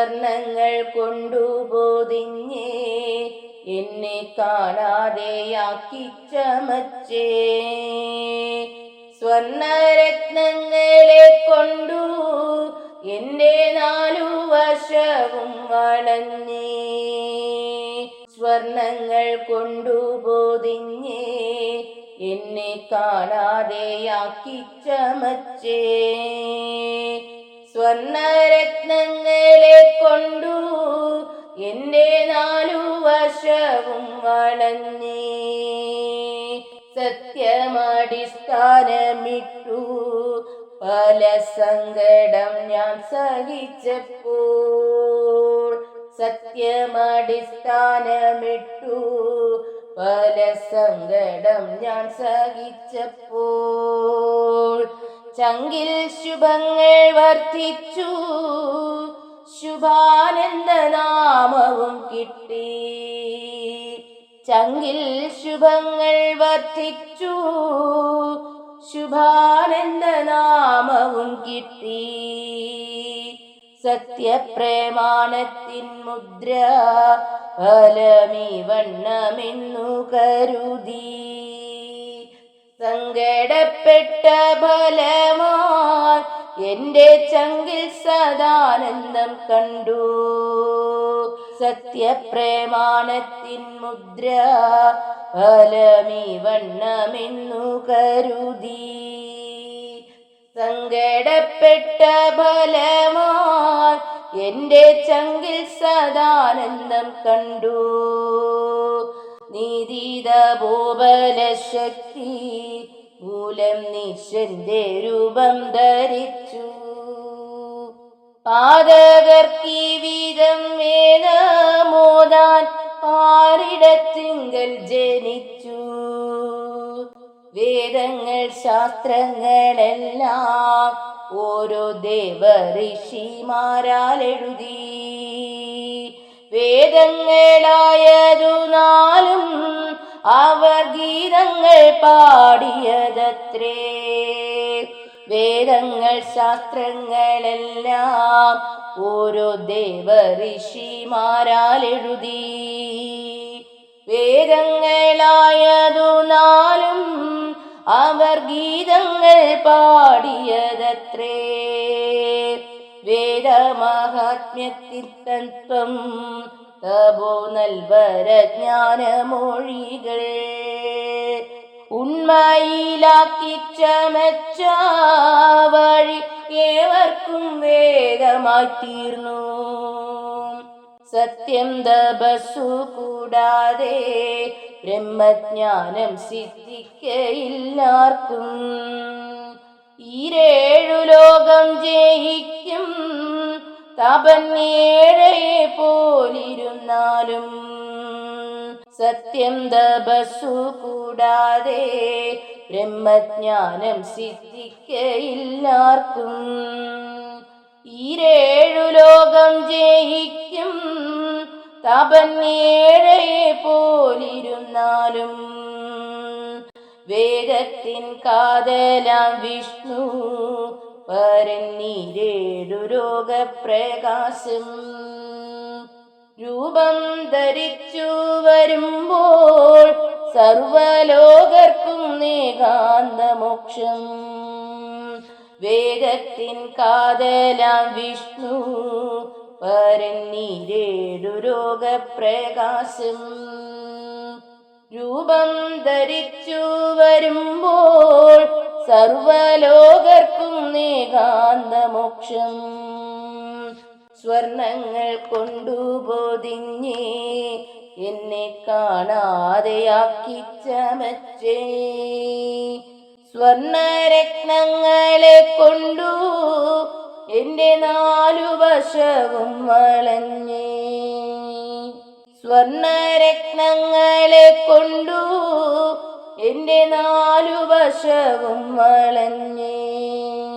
സ്വർണങ്ങൾ കൊണ്ടുപോതിഞ്ഞേ എന്നെ കാണാതെയാക്കി ചമച്ചേ. സ്വർണരത്നങ്ങളെ കൊണ്ടു എന്റെ നാലു വശവും വളഞ്ഞേ. സ്വർണങ്ങൾ കൊണ്ടുപോതിഞ്ഞേ എന്നെ കാണാതെയാക്കി ചമച്ചേ. സ്വർണരത്നങ്ങളെ കൊണ്ടു എന്റെ നാലു വശവും വളഞ്ഞേ. സത്യമടിസ്ഥാനമിട്ടു പല സങ്കടം ഞാൻ സഹിച്ചപ്പോൾ. സത്യമടിസ്ഥാനമിട്ടു പല സങ്കടം ഞാൻ സഹിച്ചപ്പോൾ. ചങ്കിൽ ശുഭങ്ങൾ വർദ്ധിച്ചു ശുഭാനന്ദ നാമവും കിട്ടി. ചങ്കിൽ ശുഭങ്ങൾ വർദ്ധിച്ചു ശുഭാനന്ദ നാമവും കിട്ടി. സത്യപ്രേമാണത്തിൻ മുദ്ര ഫലമി വണ്ണമെന്നു കരുതി. സങ്കടപ്പെട്ട ഫലമായി എന്റെ ചങ്കിൽ സദാനന്ദം കണ്ടു. സത്യപ്രേമാണത്തിൻ മുദ്ര ഫലമീ വണ്ണമെന്നു കരുതി. സങ്കടപ്പെട്ട ഫലമായി എന്റെ ചങ്കിൽ സദാനന്ദം കണ്ടു. നീതിത ബോബല ശക്തി മൂലം നിശന്റെ രൂപം ധരിച്ചു. പാതകർക്കി വീതം വേദമോദാൻ പാരിടത്തിങ്കൽ ജനിച്ചു. വേദങ്ങൾ ശാസ്ത്രങ്ങളെല്ലാം ഓരോ ദേവഋഷിമാരാൽ എഴുതി വേദങ്ങളായതു നാലും അവർ ഗീതങ്ങൾ പാടിയതത്രേ. വേദങ്ങൾ ശാസ്ത്രങ്ങളെല്ലാം ഓരോ ദേവ ഋഷിമാരാൽ എഴുതി. വേദങ്ങളായതു നാലും അവർ ഗീതങ്ങൾ പാടിയതത്രേ. വേദമഹാത്മ്യത്തിൽ തത്വം തപോ നൽവരജ്ഞാനമൊഴികൾ ഉണ്മയിലാക്കി ചമച്ച വഴി ഏവർക്കും വേദമായിത്തീർന്നു. സത്യം തപസ്സു കൂടാതെ ബ്രഹ്മജ്ഞാനം സിദ്ധിക്കയില്ലാർക്കും. ഈരേഴു ലോകം ജയിക്കും തപന്നേഴയെ പോലിരുന്നാലും സത്യം തപസ്സു കൂടാതെ ബ്രഹ്മജ്ഞാനം സിദ്ധിക്കയില്ലാർക്കും. ഈരേഴു ലോകം ജയിക്കും തപന്നേഴയെ പോലിരുന്നാലും വേദത്തിൻ കാതലാം വിഷ്ണു പരന്നീരേടു രോഗപ്രകാശം. രൂപം ധരിച്ചു വരുമ്പോൾ സർവലോകർക്കും നേകാന്തമോക്ഷം വേഗത്തിൻ കാതലാം വിഷ്ണു പരന്നീരേടു രോഗപ്രകാശം. രൂപം ധരിച്ചു വരുമ്പോൾ സർവലോകർക്കും നേകാന്തമോക്ഷം സ്വർണങ്ങൾ കൊണ്ടു കൊണ്ടുപോതിഞ്ഞേ എന്നെ കാണാതെയാക്കി ചമച്ചേ സ്വർണരത്നങ്ങളെ കൊണ്ടു എന്റെ നാലു വശവും വളഞ്ഞേ. സ്വർണരത്നങ്ങളെ കൊണ്ടു എന്റെ നാലു വശവും വളഞ്ഞേ.